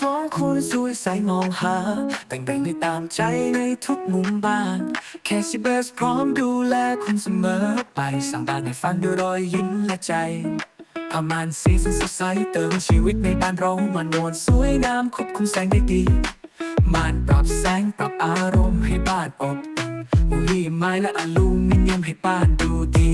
ของคุณสวยใสมองหา แต่งแต่งได้ตามใจในทุกมุมบ้านแคชิเบสพร้อมดูแลคุณเสมอไปสร้างบ้านให้ฟันด้วยรอยยิ้มและใจประมาณสีสันสดใสเติมชีวิตในบ้านเรามันนวลสวยงามควบคุมแสงได้ดีม่านปรับแสงปรับอารมณ์ให้บ้านอบอุ่นอุ้ยไม้และอลูมิเนียมให้บ้านดูดี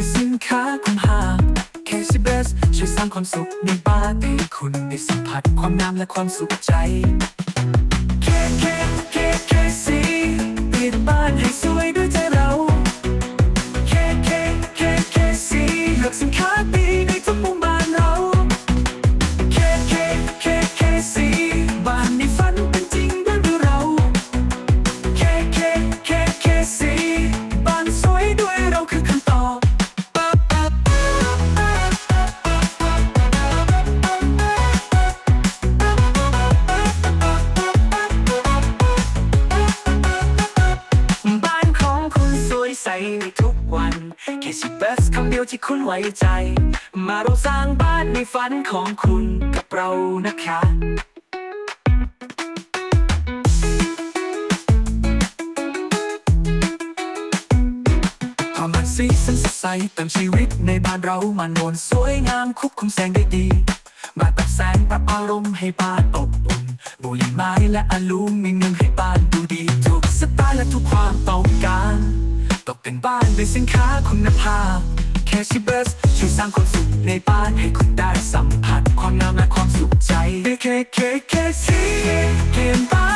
ด้วยสินค้าคุณภาพ KCBS ช่วยสร้างความสุขในบ้านให้คุณได้สัมผัสความงามและความสุขใจ ใสในทุกวันแค่ชิเบสคำเดียวที่คุณไว้ใจ มาเราสร้างบ้านในฝันของคุณกับเรานะคะความมันสีสันสดใสเติมชีวิตในบ้านเรามันนวลสวยงามควบคุมแสงได้ดีมาปรับแสงปรับอารมณ์ให้บ้านอบอุ่นบุหรี่ไม้และอลูมิเนียมให้บ้านดูดี ทุกสไตล์และทุกความต้องการ ตกเป็นบ้านด้วยสินค้าคุณภาพแคชิเบสช่วยสร้างความสุขในบ้านให้คุณได้สัมผัส ความงามและความสุขใจเคเคเคซีเปลี่ยนบ้าน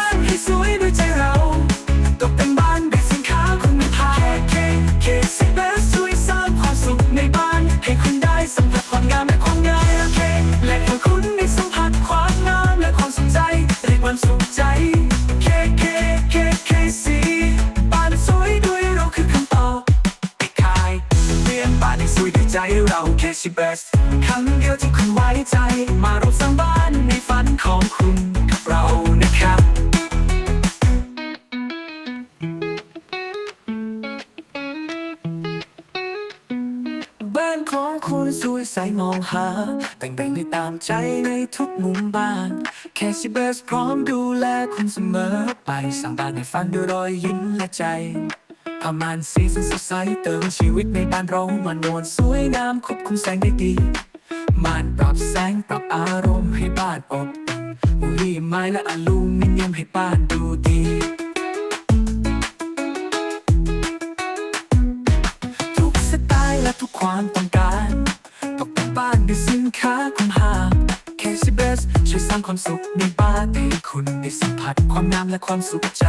ใจเราแค่ชิเบสครั้งเดียวที่คุณไว้ใจ มาราสร้างบ้านในฝันของคุณกับเรานะครับบ้านของคุณสวยใสมองหา แต่งแต่งได้ตามใจในทุกมุมบ้าน แคชิเบสพร้อมดูแลคุณเสมอไปสร้างบ้านให้ฝันด้วยรอยยิ้มและใจ ประมาณสีสันสดใสเติมชีวิตในบ้านเรามันนวลสวยงามควบคุมแสงได้ดีม่านปรับแสงปรับอารมณ์ให้บ้านอบอุ่นอุ้ยไม้และอลูมิเนียมให้บ้านดูดีทุกสไตล์และทุกความต้องการตกแต่งบ้านด้วยสินค้าคุณภาพ KCBS ช่วยสร้างความสุขในบ้านให้คุณได้สัมผัสความงามและความสุขใจ